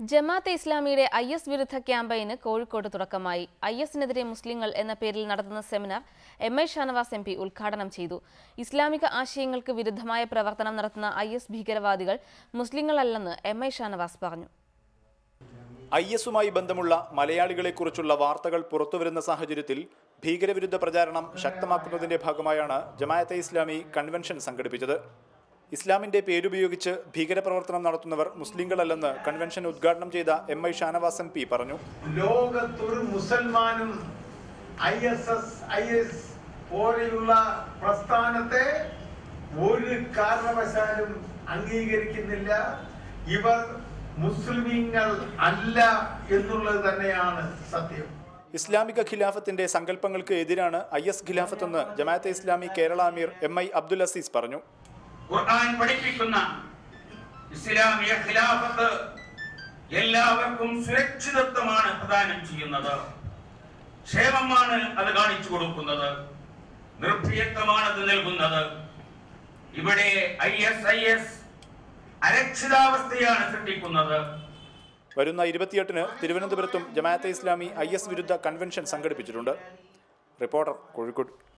ജമാഅത്തെ ഇസ്ലാമിയുടെ I S വിരുദ്ധ ക്യാമ്പയിന് കോഴിക്കോട് തുടക്കമായി. ഐ എസിനെതിരെ മുസ്ലിങ്ങൾ എന്ന പേരിൽ നടത്തുന്ന seminar M I Shanavas M P ഉദ്ഘാടനം ചെയ്തു. ഇസ്ലാമിക ആശയങ്ങൾക്ക് വിരുദ്ധമായ പ്രവർത്തനം നടത്തുന്ന ഐ എസ് ഭീകരവാദികൾ മുസ്ലിങ്ങളല്ലെന്ന് എം ഐ ഷാനവാസ് പറഞ്ഞു. ഐ എസുമായി ബന്ധമുള്ള മലയാളികളെക്കുറിച്ചുള്ള വാർത്തകൾ പുറത്തുവരുന്ന സാഹചര്യത്തിൽ ഭീകരവിരുദ്ധ പ്രചാരണം ശക്തമാക്കുന്നതിന്റെ ഭാഗമായാണ് ജമാഅത്തെ ഇസ്ലാമി കൺവെൻഷൻ സംഘടിപ്പിച്ചത്. ഇസ്ലാമിന്റെ പേരുപയോഗിച്ച് ഭീകരപ്രവർത്തനം നടത്തുന്നവർ മുസ്ലിങ്ങളല്ലെന്ന് കൺവെൻഷൻ ഉദ്ഘാടനം ചെയ്ത എം ഐ ഷാനവാസൻ പി പറഞ്ഞു. ലോകത്തൊരു മുസൽമാനും I S S I S പോലെയുള്ള പ്രസ്ഥാനത്തെ ഒരു കാരണവശാലും അംഗീകരിക്കുന്നില്ല. ഇവർ മുസ്ലിമീങ്ങൾ അല്ല എന്നുള്ളത് തന്നെയാണ് സത്യം. ഇസ്ലാമിക ഖിലാഫത്തിന്റെ സങ്കല്പങ്ങൾക്ക് എതിരാണ് ഐ എസ് ഖിലാഫത്തെന്ന് ജമാഅത്തെ ഇസ്ലാമി കേരള അമീർ എം ഐ അബ്ദുൽ അസീസ് പറഞ്ഞു. ഖുർആൻ പഠിപ്പിക്കുന്ന ഇസ്ലാമിയ ഖിലാഫത്ത് എല്ലാവർക്കും സുരക്ഷിതത്വമാണ് പ്രദാനം ചെയ്യുന്നത്. ക്ഷേമമാണ് അത് കാണിച്ചു കൊടുക്കുന്നത്. നിർഭയത്വമാണ് അത് നൽകുന്നത്. ഇവിടെ ഐ എസ് ഐ എസ് അരക്ഷിതാവസ്ഥയാണ് സൃഷ്ടിക്കുന്നത്. വരുന്ന ഇരുപത്തിയെട്ടിന് തിരുവനന്തപുരത്തും ജമാഅത്തെ ഇസ്ലാമി ഐ എസ് വിരുദ്ധ കൺവെൻഷൻ സംഘടിപ്പിച്ചിട്ടുണ്ട്. റിപ്പോർട്ടർ കോഴിക്കോട്.